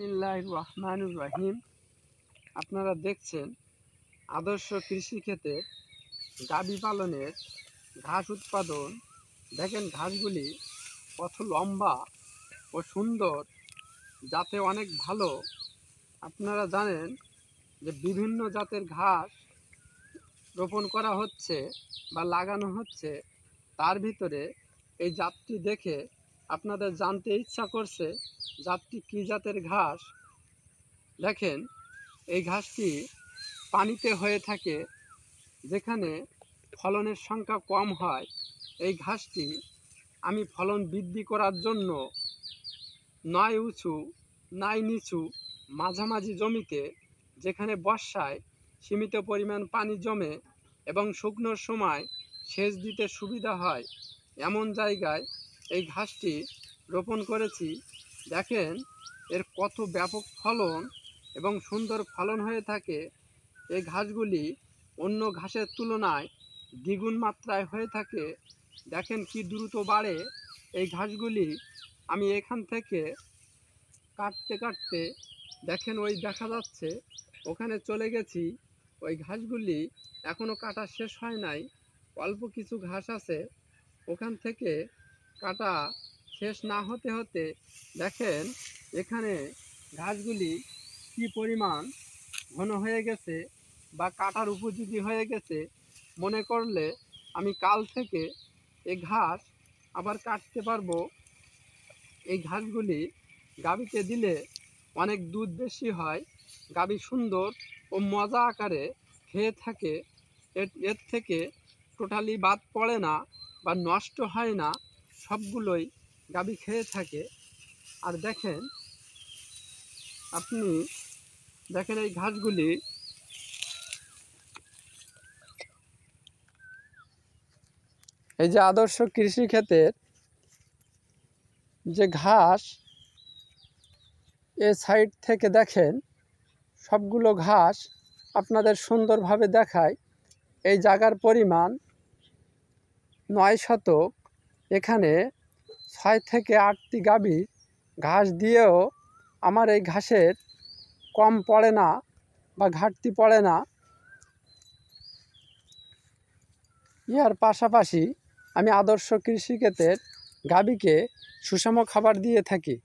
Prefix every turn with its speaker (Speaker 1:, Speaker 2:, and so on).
Speaker 1: বিসমিল্লাহ রহমানুর রহিম আপনারা দেখছেন আদর্শ কৃষিক্ষেত্রে গাবি পালনের ঘাস উৎপাদন। দেখেন ঘাসগুলি কত লম্বা ও সুন্দর, যাতে অনেক ভালো। আপনারা জানেন যে বিভিন্ন জাতের ঘাস রোপণ করা হচ্ছে বা লাগানো হচ্ছে, তার ভিতরে এই জাতটি দেখে আপনাদের জানতে ইচ্ছা করছে জাতটি কী জাতের ঘাস? দেখেন, এই ঘাসটি পানিতে হয়ে থাকে, যেখানে ফলনের সংখ্যা কম হয়। এই ঘাসটি আমি ফলন বৃদ্ধি করার জন্য নয় উঁচু, নয় নিচু মাঝামাঝি জমিতে, যেখানে বর্ষায় সীমিত পরিমাণ পানি জমে এবং শুকনোর সময় সেচ দিতে সুবিধা হয়, এমন জায়গায় এই ঘাসটি রোপণ করেছি, দেখেন, এর কত ব্যাপক ফলন এবং সুন্দর ফলন হয়ে থাকে। এই ঘাসগুলি অন্য ঘাসের তুলনায় দ্বিগুণ মাত্রায় হয়ে থাকে। দেখেন কি দ্রুত বাড়ে। এই ঘাসগুলি আমি এখান থেকে কাটতে কাটতে, দেখেন ওই দেখা যাচ্ছে, ওখানে চলে গেছি। ওই ঘাসগুলি এখনও কাটা শেষ হয় নাই। অল্প কিছু ঘাস আছে। ওখান থেকে কাটা শেষ না হতে হতে দেখেন এখানে ঘাসগুলি কি পরিমাণ ঘন হয়ে গেছে বা কাটার উপযোগী হয়ে গেছে, মনে করলে আমি কাল থেকে এই ঘাস আবার কাটতে পারব। এই ঘাসগুলি গাবিতে দিলে অনেক দুধ বেশি হয় গাবি সুন্দর ও মজা আকারে খেয়ে থাকে। এর থেকে টোটালি বাদ পড়ে না বা নষ্ট হয় না। সবগুলোই গাবি খেয়ে থাকে। আর দেখেন, আপনি দেখেন এই ঘাসগুলি এই যে আদর্শ কৃষি ক্ষেতের যে ঘাস, এ সাইড থেকে দেখেন, সবগুলো ঘাস আপনাদের সুন্দরভাবে দেখায়। এই জায়গার পরিমাণ নয় শতক এখানে ছয় থেকে আটটি গাভী ঘাস দিয়েও আমার এই ঘাসের কম পড়ে না বা ঘাটতি পড়ে না। ইয়ার পাশাপাশি আমি আদর্শ কৃষিক্ষেত্রের গাভীকে সুষম খাবার দিয়ে থাকি।